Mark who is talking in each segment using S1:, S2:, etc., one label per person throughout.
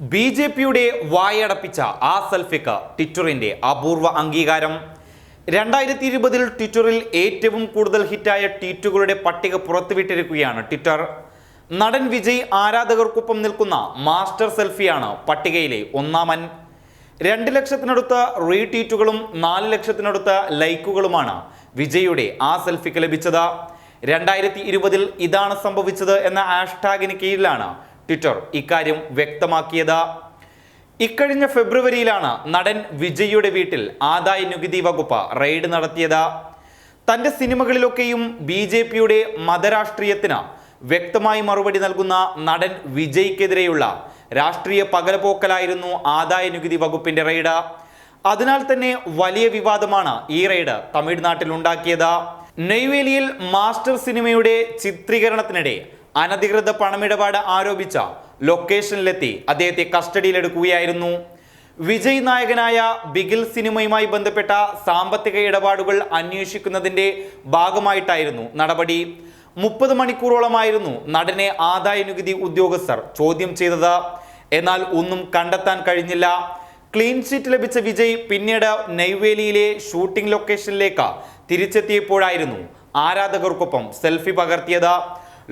S1: B J പിയുടെ വായടപ്പിച്ച ആ സെൽഫിക്ക് ട്വിറ്ററിന്റെ അപൂർവ അംഗീകാരം. രണ്ടായിരത്തി ഇരുപതിൽ ട്വിറ്ററിൽ ഏറ്റവും കൂടുതൽ ഹിറ്റായ ട്വീറ്റുകളുടെ പട്ടിക പുറത്തുവിട്ടിരിക്കുകയാണ് ട്വിറ്റർ. നടൻ വിജയ് ആരാധകർക്കൊപ്പം നിൽക്കുന്ന മാസ്റ്റർ സെൽഫിയാണ് പട്ടികയിലെ ഒന്നാമൻ. രണ്ട് ലക്ഷത്തിനടുത്ത റീട്വീറ്റുകളും നാല് ലക്ഷത്തിനടുത്ത ലൈക്കുകളുമാണ് വിജയുടെ ആ സെൽഫിക്ക് ലഭിച്ചത്. രണ്ടായിരത്തി ഇരുപതിൽ ഇതാണ് സംഭവിച്ചത് എന്ന ഹാഷ്ടാഗിന് കീഴിലാണ് ട്വിറ്റർ ഇക്കാര്യം വ്യക്തമാക്കിയത്. ഇക്കഴിഞ്ഞ ഫെബ്രുവരിയിലാണ് നടൻ വിജയ്യുടെ വീട്ടിൽ ആദായ നികുതി വകുപ്പ് റെയ്ഡ് നടത്തിയത്. തന്റെ സിനിമകളിലൊക്കെയും ബി ജെ പിയുടെ മതരാഷ്ട്രീയത്തിന് വ്യക്തമായി മറുപടി നൽകുന്ന നടൻ വിജയ്ക്കെതിരെയുള്ള രാഷ്ട്രീയ പകലപോക്കലായിരുന്നു ആദായ നികുതി വകുപ്പിന്റെ റെയ്ഡ്. അതിനാൽ തന്നെ വലിയ വിവാദമാണ് ഈ റെയ്ഡ് തമിഴ്നാട്ടിൽ ഉണ്ടാക്കിയത്. നെയ്വേലിയിൽ മാസ്റ്റർ സിനിമയുടെ ചിത്രീകരണത്തിനിടെ അനധികൃത പണമിടപാട് ആരോപിച്ച ലൊക്കേഷനിലെത്തി അദ്ദേഹത്തെ കസ്റ്റഡിയിലെടുക്കുകയായിരുന്നു. വിജയ് നായകനായ ബിഗിൽ സിനിമയുമായി ബന്ധപ്പെട്ട സാമ്പത്തിക ഇടപാടുകൾ അന്വേഷിക്കുന്നതിന്റെ ഭാഗമായിട്ടായിരുന്നു നടപടി. മുപ്പത് മണിക്കൂറോളമായിരുന്നു നടനെ ആദായ നികുതി ഉദ്യോഗസ്ഥർ ചോദ്യം ചെയ്തത്. എന്നാൽ ഒന്നും കണ്ടെത്താൻ കഴിഞ്ഞില്ല. ക്ലീൻ ഷീറ്റ് ലഭിച്ച വിജയ് പിന്നീട് നെയ്വേലിയിലെ ഷൂട്ടിംഗ് ലൊക്കേഷനിലേക്ക് തിരിച്ചെത്തിയപ്പോഴായിരുന്നു ആരാധകർക്കൊപ്പം സെൽഫി പകർത്തിയത്.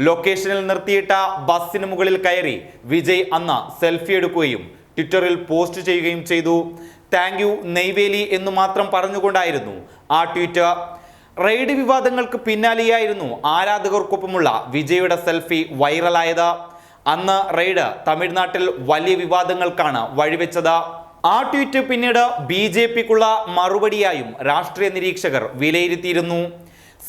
S1: ലൊക്കേഷനിൽ നിർത്തിയിട്ട ബസ്സിന് മുകളിൽ കയറി വിജയ് അന്ന് സെൽഫി എടുക്കുകയും ട്വിറ്ററിൽ പോസ്റ്റ് ചെയ്യുകയും ചെയ്തു. താങ്ക് യു നെയ്വേലി എന്ന് മാത്രം പറഞ്ഞുകൊണ്ടായിരുന്നു ആ ട്വീറ്റ് റെയ്ഡ് വിവാദങ്ങൾക്ക് പിന്നാലെയായിരുന്നു ആരാധകർക്കൊപ്പമുള്ള വിജയുടെ സെൽഫി വൈറലായത് അന്ന് റെയ്ഡ് തമിഴ്നാട്ടിൽ വലിയ വിവാദങ്ങൾക്കാണ് വഴിവെച്ചത്. ആ ട്വീറ്റ് പിന്നീട് ബി ജെ പിക്കുള്ള മറുപടിയായും രാഷ്ട്രീയ നിരീക്ഷകർ വിലയിരുത്തിയിരുന്നു.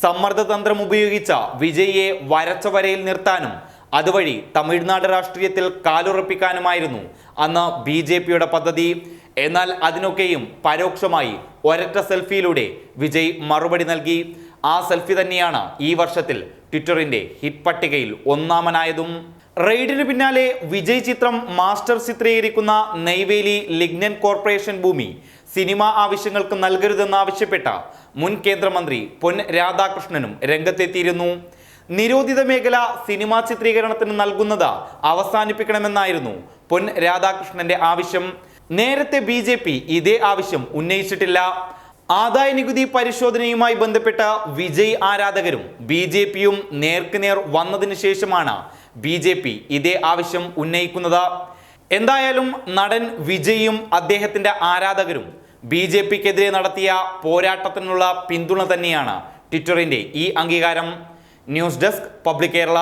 S1: സമ്മർദ്ദതന്ത്രം ഉപയോഗിച്ച വിജയിയെ വരച്ച വരയിൽ നിർത്താനും അതുവഴി തമിഴ്നാട് രാഷ്ട്രീയത്തിൽ കാലുറപ്പിക്കാനുമായിരുന്നു. അന്ന് ബി ജെ പിയുടെ പദ്ധതി. എന്നാൽ അതിനൊക്കെയും പരോക്ഷമായി ഒരൊറ്റ സെൽഫിയിലൂടെ വിജയ് മറുപടി നൽകി. ആ സെൽഫി തന്നെയാണ് ഈ വർഷത്തിൽ ട്വിറ്ററിന്റെ ഹിറ്റ് പട്ടികയിൽ ഒന്നാമനായതും. റെയ്ഡിന് പിന്നാലെ വിജയ് ചിത്രം മാസ്റ്റർ ചിത്രീകരിക്കുന്ന നെയ്വേലി ലിഗ്നൻ കോർപ്പറേഷൻ ഭൂമി സിനിമ ആവശ്യങ്ങൾക്ക് നൽകരുതെന്നാവശ്യപ്പെട്ട മുൻ കേന്ദ്രമന്ത്രി പൊൻ രാധാകൃഷ്ണനും രംഗത്തെത്തിയിരുന്നു. നിരോധിത മേഖല സിനിമാ ചിത്രീകരണത്തിന് നൽകുന്നത് അവസാനിപ്പിക്കണമെന്നായിരുന്നു പൊൻ രാധാകൃഷ്ണന്റെ ആവശ്യം. നേരത്തെ ബി ഇതേ ആവശ്യം ഉന്നയിച്ചിട്ടില്ല. ആദായ നികുതി പരിശോധനയുമായി ബന്ധപ്പെട്ട വിജയ് ആരാധകരും ബി ജെ പിയും നേർക്കുനേർ വന്നതിന് ശേഷമാണ് ബി ജെ പി ഇതേ ആവശ്യം ഉന്നയിക്കുന്നത്. എന്തായാലും നടൻ വിജയും അദ്ദേഹത്തിന്റെ ആരാധകരും ബി ജെ പിക്കെതിരെ നടത്തിയ പോരാട്ടത്തിനുള്ള പിന്തുണ തന്നെയാണ് ട്വിറ്ററിന്റെ ഈ അംഗീകാരം. News desk Public Kerala.